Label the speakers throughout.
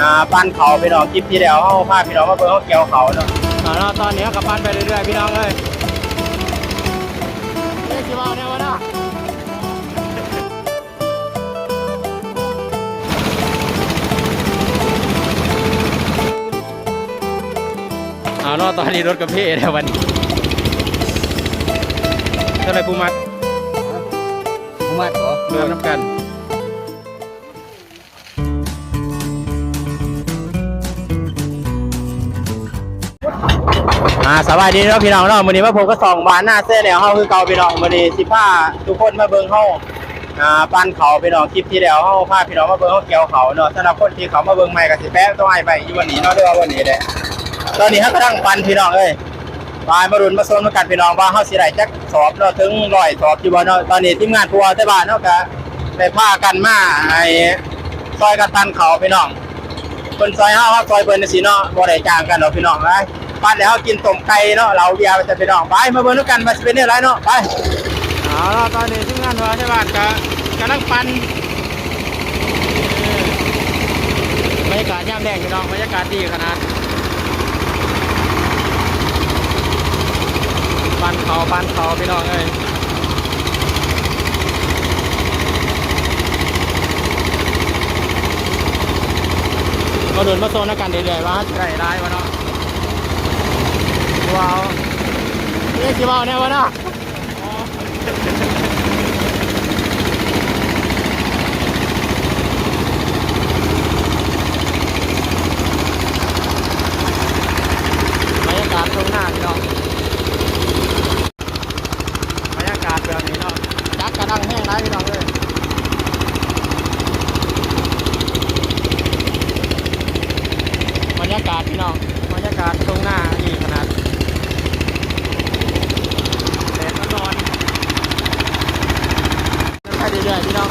Speaker 1: อ่าปั้นเขาพี่น้องคลิปที่แล้วเขาพาพี่น้องมาเบิ่งเขาเกี่ยวเขาเนาะอ่าแล้วตอนนี้ก็ปั้นไปเรื่อยๆพี่น้องเลยเอ๊ะสิว่าแน่วะเนาะเอาเนาะตอนนี้รถกระเพาะแล้ววันนี้เท่าไหรปูมัด
Speaker 2: ผมมาต่อ
Speaker 1: เริ่มน้ำกัน อ่าสบายดีเนาะพี่น้องเนาะมื้อนี้มาผมก็ส่องบ้านหน้าเส้นแล้วเฮาคือเก่าพี่น้องมื้อนี้สิพาทุกคนมาเบิ่งเฮาอ่าปั้นเขาพี่น้องคลิปที่แล้วเฮาพาพี่น้องมาเบิ่งเฮาเกี่ยวเขาเนาะสำหรับคนที่เขามาเบิ่งใหม่ก็สิแป๊ะต้องให้ไปอยู่วันนี้เนาะเด้อว่าวันนี้เด้ตอนนี้เฮากำลังปั้นพี่น้องเอ้ยปลายมารุนมาโซนมากันพี่น้องว่าเฮาสิได้จักสอบเนาะถึง100สอบอยู่บ่เนาะตอนนี้ทีมงานผู้ว่าแต่บ้านเนาะก็ได้พากันมาให้ซอยกันปั้นเขาพี่น้องเพิ่นซอยห้าครับซอยเพิ่นจังซี่เนาะบ่ได้จ้างกันเนาะพี่น้องไป ปั้นแล้วกินต้มไก่เนาะเราเบียร์ไปจะพี่น้องไปมาเบิ่งด้วยกันว่าสิเป็นแนวไรเนาะไปเอาละตอนนี้ทีมงานว่าใช่บ้านก็กำลังปั่นบรรยากาศยามแดงพี่น้องบรรยากาศดีขนาดปั่นเขาปั่นเขาพี่น้องเอ้ยมาโดนมาโซนแล้วกันเรื่อยๆว่าไก่ได้วะเนาะ ว้าวเรียกกี่ว้าวแน่วะเนาะบรรยากาศตรงหน้าพี่น้องบรรยากาศแบบนี้เนาะจักกระดังแห้งได้พี่น้องเลยบรรยากาศพี่น้องบรรยากาศตรงหน้าดีขนาดแดดก็ร้อนไปเรื่อยๆพี่น้อง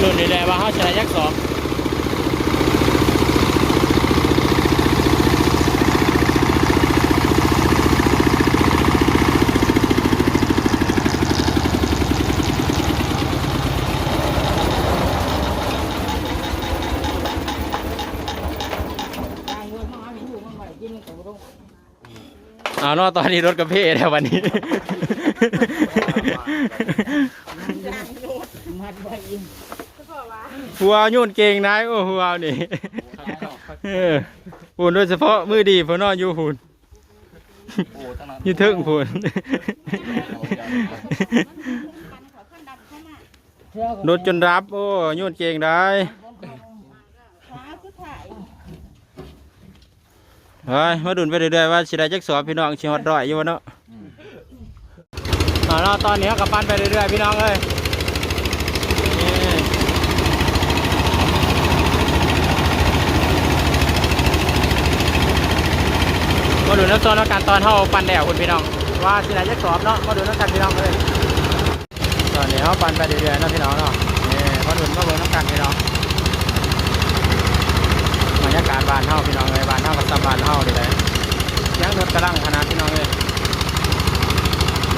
Speaker 1: เอาหลุดนี่แหละว่าเขาชนะยักษ์สองเอาเนาะตอนนี้รถกระเพาะแล้ววันนี้ หัวโยนเก่งนายโอ้หัวนี่เออหุ่นโดยเฉพาะมือดีพนอนอยู่หุ่นอยู่เทึ่งหุ่นรถจนรับ โอ้โยนเก่งได้เฮ้ยมาดุนไปเรื่อยๆว่าสิได้จักสอบพี่น้องชิฮอดร้อยอยู่วะเนาะเอาเนาตอนนี้ก็ปั้นไปเรื่อยๆพี่น้องเอ้ยนี่ มา ดูน้ำตอนแล้วกันตอนเท่าปันแดดคุณพี่น้อง ว่าสิไหนจะสอบเนาะมาดูน้ำกันพี่น้องเลยตอนนี้เขาปันไปเรื่อยๆนะพี่น้องเนาะนี่มาดูมาเบิ้งน้ำกันพี่น้องบรรยากาศบานเท่าพี่น้องเลยบานเท่ากับตำบานเท่าดีเลยยังรถกระลังขนาดพี่น้องเลย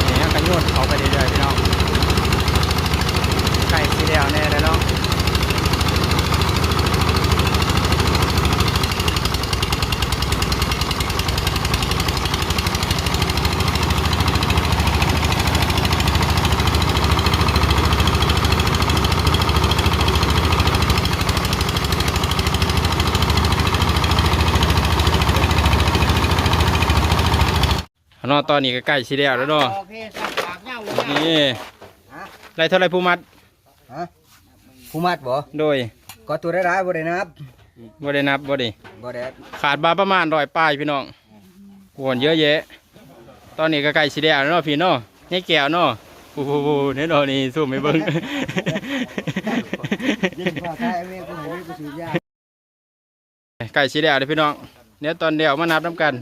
Speaker 1: นี่กันยุ่นเขาไปเรื่อยๆพี่น้องไก่สีแดงแน่เลยเนาะ เนาะตอนนี้ก็ใกล้สิแล้วแล้วเนาะ
Speaker 2: โอเคสักปากเงา
Speaker 1: นี่ไรเท่าไรผู้มัด
Speaker 2: ฮะผู้มัดบ่
Speaker 1: โดย
Speaker 2: ก็ตัวได้ร้ายบ่ได้นับ
Speaker 1: บ่ได้นับบ่ได้
Speaker 2: บ่ได้
Speaker 1: ขาดบาประมาณร้อยป้ายพี่น้องโวนเยอะแยะ ตอนนี้ก็ใกล้สิแล้วเนาะพี่เนาะนี่แก้วเนาะโอ้โหนี่เนาะนี่สู้ไม่เบิ่ง
Speaker 2: ยิ่งพอท้ายแม่กูให้กูสูบยา
Speaker 1: ไก่สีแดงเลยพี่น้องเนี่ยตอนเดียวมานับน้ำกัน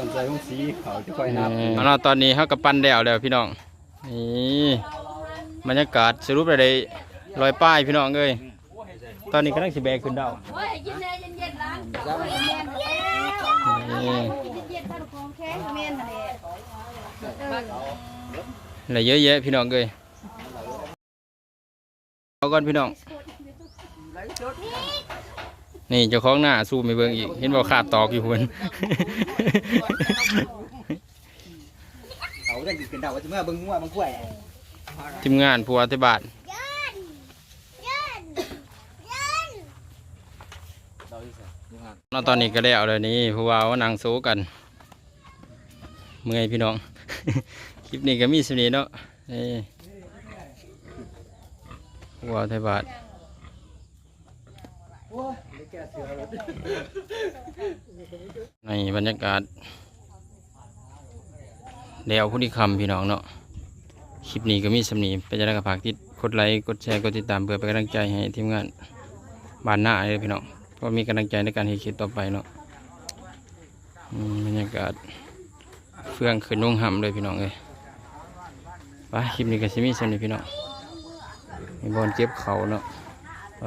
Speaker 2: ต้นใส่ของสีเขาจะค่อยนับ
Speaker 1: เอาเนาะตอนนี้เขากับปั้นแล้วแล้วพี่น้องนี่บรรยากาศสรุปอะไรลอยป้ายพี่น้องเอ้ยตอนนี้กำลังสิแบกขึ้นดาว
Speaker 3: โอ้ยเย็นเลยเย็นเย็นๆล้างโอ้ยเย็นๆแล้ว
Speaker 1: นี่
Speaker 3: เย็นๆถ้าลูกของแข็งแม่นน่ะเด้
Speaker 1: อะไรเยอะแยะพี่น้องเอ้ยเอาก่อนพี่น้อง นี่เจ้าของหน้าสู้ไม่เบิ่งอีก เห็นบอกขาดตอกอยู่พุ่น
Speaker 2: เขาได้กินดาวว่าจะเมื่อเบิ่งว่าบางกล้วย
Speaker 1: ทีมงานผัวที่บาทเนาะตอนนี้ก็แล้วเลยนี่ผู้ว่าว่านางโซกันเมื่อยพี่น้อง คลิปนี้ก็มีสำนีเนาะนี่ผู้ว่าไทยบาท ในบรรยากาศเดวผู้ที่คำพี่น้องเนาะคลิปนี้ก็มีสำนีไปจะได้กับฝากติดกดไลค์กดแชร์กดติดตามเพื่อเป็นกำลังใจให้ทีมงานบานหน้าเลยพี่น้องเพราะมีกำลังใจในการเฮ็ดคลิปต่อไปเนาะบรรยากาศเฟื่องขึ้นนุ่งห่ำเลยพี่น้องเลยไปคลิปนี้ก็สิมีสำนีพี่น้องมีบอลเจ็บเขาเนาะไป